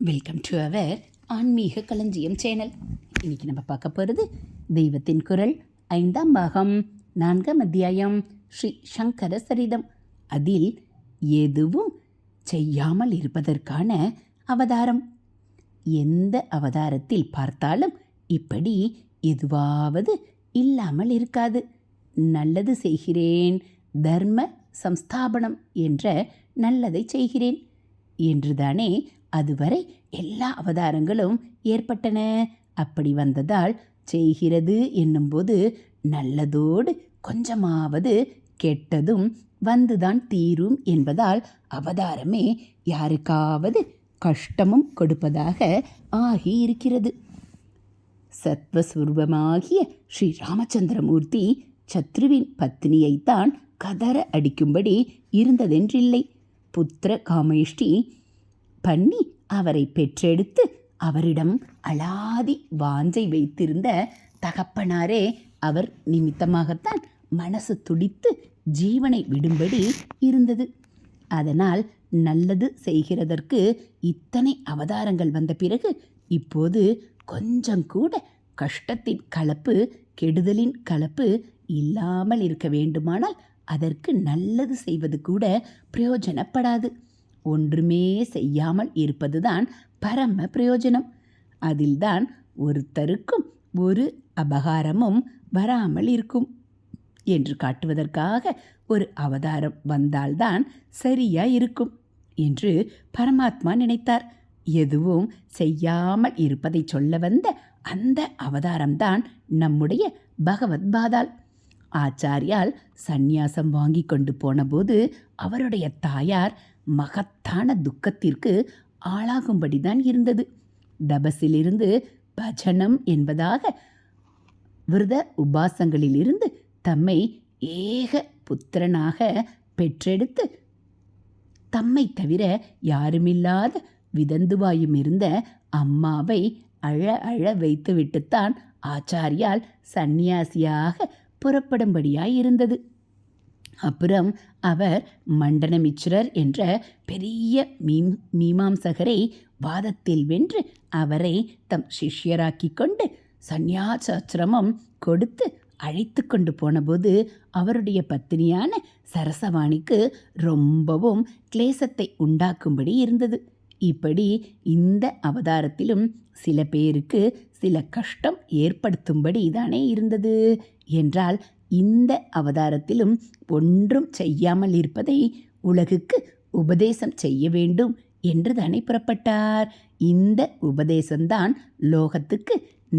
Welcome to our ஆன்மீக களஞ்சியம் channel. இன்னைக்கு நம்ம பார்க்க போகிறது தெய்வத்தின் குரல். ஐந்தாம் பாகம் நான்காம் அத்தியாயம் ஸ்ரீ சங்கர சரிதம். அதில் எதுவும் செய்யாமல் இருப்பதற்கான அவதாரம். எந்த அவதாரத்தில் பார்த்தாலும் இப்படி எதுவாவது இல்லாமல் இருக்காது. நல்லது செய்கிறேன் தர்ம சம்ஸ்தாபனம் என்ற நல்லதை செய்கிறேன் என்றுதானே அதுவரை எல்லா அவதாரங்களும் ஏற்பட்டன. அப்படி வந்ததால் செய்கிறது என்னும்போது நல்லதோடு கொஞ்சமாவது கெட்டதும் வந்துதான் தீரும் என்பதால் அவதாரமே யாருக்காவது கஷ்டமும் கொடுப்பதாக ஆகியிருக்கிறது. சத்வஸ்வரூபமாகிய ஸ்ரீ ராமச்சந்திரமூர்த்தி சத்ருவின் பத்தினியைத்தான் கதற அடிக்கும்படி இருந்ததென்றில்லை. புத்திர காமேஷ்டி பண்ணி அவரை பெற்றெடுத்து அவரிடம் அலாதி வாஞ்சை வைத்திருந்த தகப்பனாரே அவர் நிமித்தமாகத்தான் மனசு துடித்து ஜீவனை விடும்படி இருந்தது. அதனால் நல்லது செய்கிறதற்கு இத்தனை அவதாரங்கள் வந்த பிறகு இப்போது கொஞ்சம் கூட கஷ்டத்தின் கலப்பு கெடுதலின் கலப்பு இல்லாமல் இருக்க வேண்டுமானால் அதற்கு நல்லது செய்வது கூட பிரயோஜனப்படாது. ஒன்றுமே செய்யாமல் இருப்பதுதான் பரம பிரயோஜனம். அதில்தான் ஒருத்தருக்கும் ஒரு அபகாரமும் வராமல் இருக்கும் என்று காட்டுவதற்காக ஒரு அவதாரம் வந்தால்தான் சரியா இருக்கும் என்று பரமாத்மா நினைத்தார். எதுவும் செய்யாமல் இருப்பதை சொல்ல வந்த அந்த அவதாரம்தான் நம்முடைய பகவத் பாதாள் ஆச்சாரியால் சந்நியாசம் வாங்கி கொண்டு போனபோது அவருடைய தாயார் மகத்தான துக்கத்திற்கு ஆளாகும்படிதான் இருந்தது. தபஸிலிருந்து பஜனம் என்பதாக விரத உபாசங்களிலிருந்து தம்மை ஏக புத்திரனாக பெற்றெடுத்து தம்மை தவிர யாருமில்லாத விதந்துவாயும் இருந்த அம்மாவை அழ அழ வைத்துவிட்டுத்தான் ஆச்சாரியால் சந்நியாசியாக புறப்படும்படியாய் இருந்தது அப்புறம் அவர் மண்டனமிச்சுரர் என்ற பெரிய மீம் மீமாம்சகரை வாதத்தில் வென்று அவரை தம் சிஷ்யராக்கி கொண்டு சந்நியாசாசிரமம் கொடுத்து அழைத்து கொண்டு போனபோது அவருடைய பத்தினியான சரசவாணிக்கு ரொம்பவும் கிளேசத்தை உண்டாக்கும்படி இருந்தது. இப்படி இந்த அவதாரத்திலும் சில பேருக்கு சில கஷ்டம் ஏற்படுத்தும்படி தானே இருந்தது என்றால் இந்த அவதாரத்திலும் ஒன்றும் செய்யாமல் இருப்பதை உலகுக்கு உபதேசம் செய்ய வேண்டும் என்று தானே புறப்பட்டார். இந்த உபதேசம்தான் லோகத்துக்கு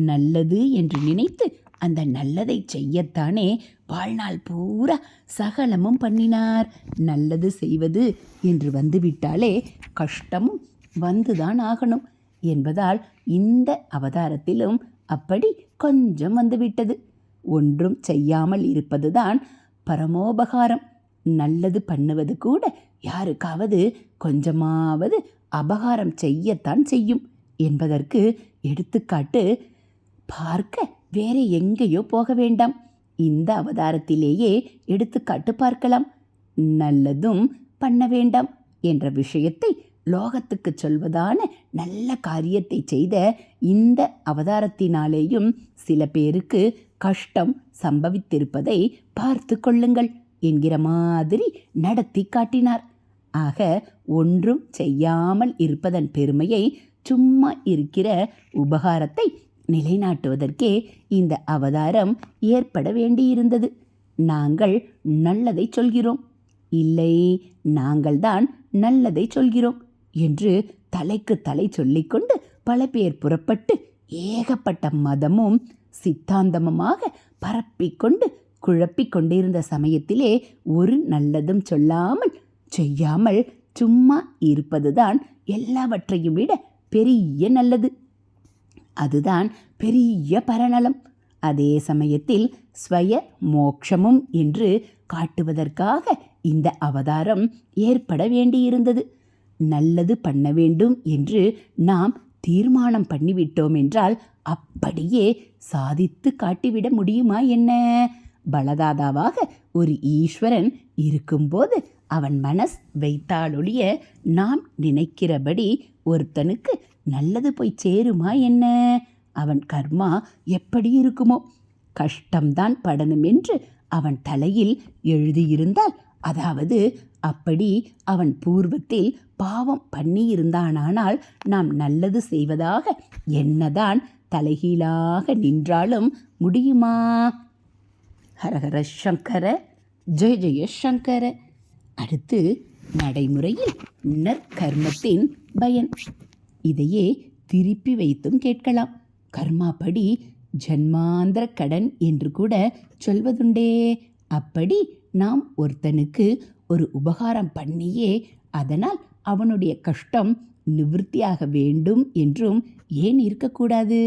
நல்லது என்று நினைத்து அந்த நல்லதை செய்யத்தானே வாழ்நாள் பூரா சகலமும் பண்ணினார். நல்லது செய்வது என்று வந்துவிட்டாலே கஷ்டமும் வந்துதான் ஆகணும் என்பதால் இந்த அவதாரத்திலும் அப்படி கொஞ்சம் வந்துவிட்டது. ஒன்றும் செய்யாமல் இருப்பதுதான் பரமோபகாரம். நல்லது பண்ணுவது கூட யாருக்காவது கொஞ்சமாவது அபகாரம் செய்யத்தான் செய்யும் என்பதற்கு எடுத்துக்காட்டு பார்க்க வேற எங்கேயோ போக வேண்டாம். இந்த அவதாரத்திலேயே எடுத்துக்காட்டு பார்க்கலாம். நல்லதும் பண்ண வேண்டாம் என்ற விஷயத்தை லோகத்துக்கு சொல்வதான நல்ல காரியத்தை செய்த இந்த அவதாரத்தினாலேயும் சில பேருக்கு கஷ்டம் சம்பவித்திருப்பதை பார்த்து கொள்ளுங்கள் என்கிற மாதிரி நடத்தி காட்டினார். ஆக ஒன்றும் செய்யாமல் இருப்பதன் பெருமையை சும்மா இருக்கிற உபகாரத்தை நிலைநாட்டுவதற்கே இந்த அவதாரம் ஏற்பட வேண்டியிருந்தது. நாங்கள் நல்லதை சொல்கிறோம். இல்லை நாங்கள்தான் நல்லதை சொல்கிறோம் என்று தலைக்கு தலை சொல்லிக்கொண்டு பல பேர் புறப்பட்டு ஏகப்பட்ட மதமும் சித்தாந்தமுமாக பரப்பிக்கொண்டு குழப்பிக் கொண்டிருந்த சமயத்திலே ஒரு நல்லதும் சொல்லாமல் செய்யாமல் சும்மா இருப்பதுதான் எல்லாவற்றையும் விட பெரிய நல்லது. அதுதான் பெரிய பரநலம். அதே சமயத்தில் ஸ்வய மோக்ஷமும் என்று காட்டுவதற்காக இந்த அவதாரம் ஏற்பட வேண்டியிருந்தது. நல்லது பண்ண வேண்டும் என்று நாம் தீர்மானம் பண்ணிவிட்டோம் என்றால் அப்படியே சாதித்து காட்டிவிட முடியுமா என்ன? பலதாதாவாக ஒரு ஈஸ்வரன் இருக்கும்போது அவன் மனஸ் வைத்தாலொழிய நாம் நினைக்கிறபடி ஒருத்தனுக்கு நல்லது போய் சேருமா என்ன? அவன் கர்மா எப்படி இருக்குமோ? கஷ்டம்தான் படணும் என்று அவன் தலையில் எழுதியிருந்தால் அதாவது அப்படி அவன் பூர்வத்தில் பாவம் பண்ணியிருந்தானானால் நாம் நல்லது செய்வதாக என்னதான் தலைகீழாக நின்றாலும் முடியுமா? ஹரஹர சங்கர ஜெய ஜெய சங்கர. அடுத்து நடைமுறையில் நற்கர்மத்தின் பயன். இதையே திருப்பி வைத்தும் கேட்கலாம். கர்மாப்படி ஜன்மாந்திர கடன் என்று கூட சொல்வதுண்டே. அப்படி நாம் ஒருத்தனுக்கு ஒரு உபகாரம் பண்ணியே அதனால் அவனுடைய கஷ்டம் நிவிருத்தியாக வேண்டும் என்றும் ஏன் இருக்கக்கூடாது?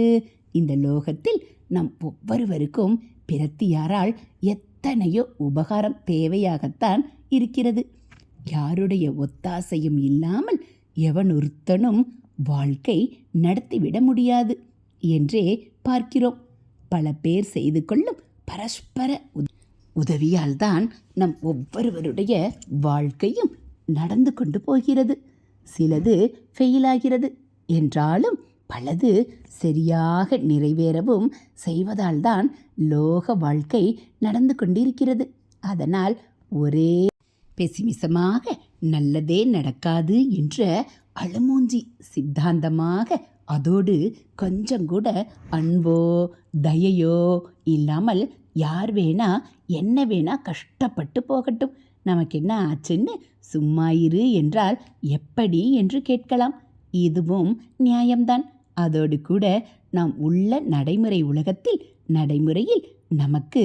இந்த லோகத்தில் நம் ஒவ்வொருவருக்கும் பிரத்தியாரால் எத்தனையோ உபகாரம் தேவையாகத்தான் இருக்கிறது. யாருடைய ஒத்தாசையும் இல்லாமல் எவனொருத்தனும் வாழ்க்கை நடத்திவிட முடியாது என்றே பார்க்கிறோம். பல பேர் செய்து கொள்ளும் பரஸ்பர உதவியால்தான் நம் ஒவ்வொருவருடைய வாழ்க்கையும் நடந்து கொண்டு போகிறது. சிலது ஃபெயிலாகிறது என்றாலும் பலது சரியாக நிறைவேறவும் செய்வதால்தான் லோக வாழ்க்கை நடந்து கொண்டிருக்கிறது. அதனால் ஒரே பெசிமிசமாக நல்லதே நடக்காது என்ற அழுமூஞ்சி சித்தாந்தமாக அதோடு கொஞ்சம் கூட அன்போ தயையோ இல்லாமல் யார் வேணா என்ன வேணா கஷ்டப்பட்டு போகட்டும். நமக்கு என்ன ஆச்சுன்னு சும்மா இரு என்றால் எப்படி என்று கேட்கலாம். இதுவும் நியாயம்தான். அதோடு கூட நாம் உள்ள நடைமுறை உலகத்தில் நடைமுறையில் நமக்கு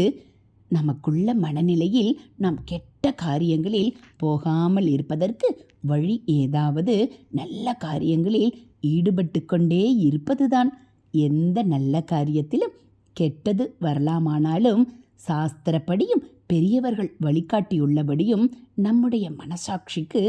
நமக்குள்ள மனநிலையில் நாம் கெட்ட காரியங்களில் போகாமல் இருப்பதற்கு வழி ஏதாவது நல்ல காரியங்களில் ஈடுபட்டு கொண்டே இருப்பதுதான். எந்த நல்ல காரியத்திலும் கெட்டது வரலாமானாலும் சாஸ்திரப்படியும் பெரியவர்கள் வழிகாட்டியுள்ளபடியும் நம்முடைய மனசாட்சிக்கு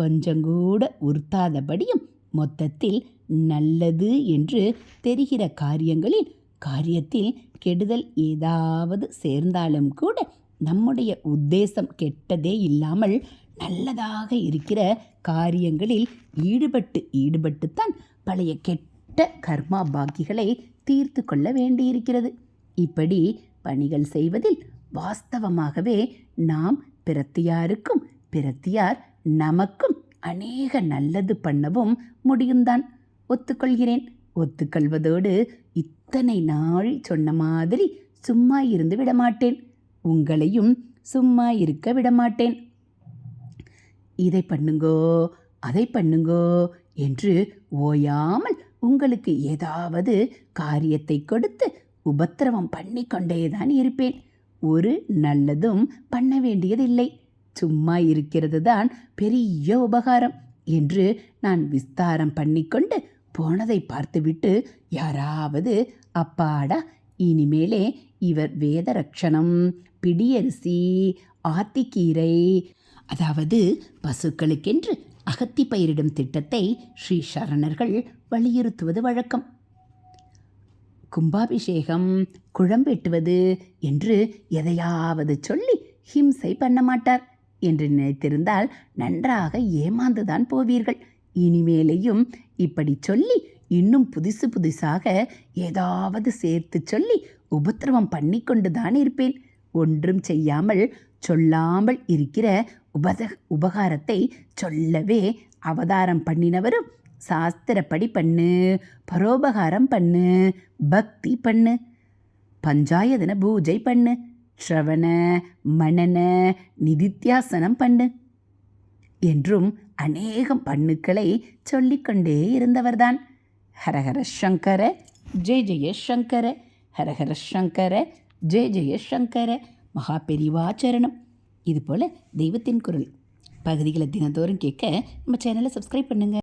கொஞ்சங்கூட உறுத்தாதபடியும் மொத்தத்தில் நல்லது என்று தெரிகிற காரியங்களில் காரியத்தில் கெடுதல் ஏதாவது சேர்ந்தாலும் கூட நம்முடைய உத்தேசம் கெட்டதே இல்லாமல் நல்லதாக இருக்கிற காரியங்களில் ஈடுபட்டு ஈடுபட்டுத்தான் பழைய கெட்ட கர்மா பாக்கிகளை தீர்த்து கொள்ள வேண்டியிருக்கிறது. இப்படி பணிகள் செய்வதில் வாஸ்தவமாகவே நாம் பிரத்தியாருக்கும் பிரத்தியார் நமக்கும் அநேக நல்லது பண்ணவும் முடியும்தான். ஒத்துக்கொள்கிறேன். ஒத்துக்கொள்வதோடு இத்தனை நாள் சொன்ன மாதிரி சும்மா இருந்து விடமாட்டேன். உங்களையும் சும்மா இருக்க விடமாட்டேன். இதை பண்ணுங்கோ அதை பண்ணுங்கோ என்று ஓயாமல் உங்களுக்கு ஏதாவது காரியத்தை கொடுத்து உபத்திரவம் பண்ணி கொண்டேதான் இருப்பேன். ஒரு நல்லதும் பண்ண வேண்டியதில்லை. சும்மா இருக்கிறது தான் பெரிய உபகாரம் என்று நான் விஸ்தாரம் பண்ணிக்கொண்டு போனதை பார்த்துவிட்டு யாராவது அப்பாடா இனிமேலே இவர் வேதரட்சணம் பிடியரிசி ஆத்திக்கீரை அதாவது பசுக்களுக்கென்று அகத்தி பயிரிடும் திட்டத்தை ஸ்ரீ சரணர்கள் வலியுறுத்துவது வழக்கம். கும்பாபிஷேகம் குழம்பெட்டுவது என்று எதையாவது சொல்லி ஹிம்சை பண்ண மாட்டார் என்று நினைத்திருந்தால் நன்றாக ஏமாந்துதான் போவீர்கள். இனிமேலையும் இப்படி சொல்லி இன்னும் புதுசு புதுசாக ஏதாவது சேர்த்து சொல்லி உபத்திரவம் பண்ணி கொண்டு தான் இருப்பேன். ஒன்றும் செய்யாமல் சொல்லாமல் இருக்கிற உபத உபகாரத்தை சொல்லவே அவதாரம் பண்ணினவரும் சாஸ்திரப்படி பண்ணு பரோபகாரம் பண்ணு பக்தி பண்ணு பஞ்சாயதன பூஜை பண்ணு ஸ்ரவண மணன நிதித்தியாசனம் பண்ணு என்றும் அநேகம் பண்ணுக்களை சொல்லிக்கொண்டே இருந்தவர்தான். ஹரஹர சங்கர ஜெய ஜெய சங்கர ஹரஹர சங்கர ஜெய ஜெய சங்கர. மகா பெரிவாச்சரணம் இதுபோல் தெய்வத்தின் குரல். பகுதிகளை தினந்தோறும் கேட்க நம்ம சேனலை சப்ஸ்கிரைப் பண்ணுங்கள்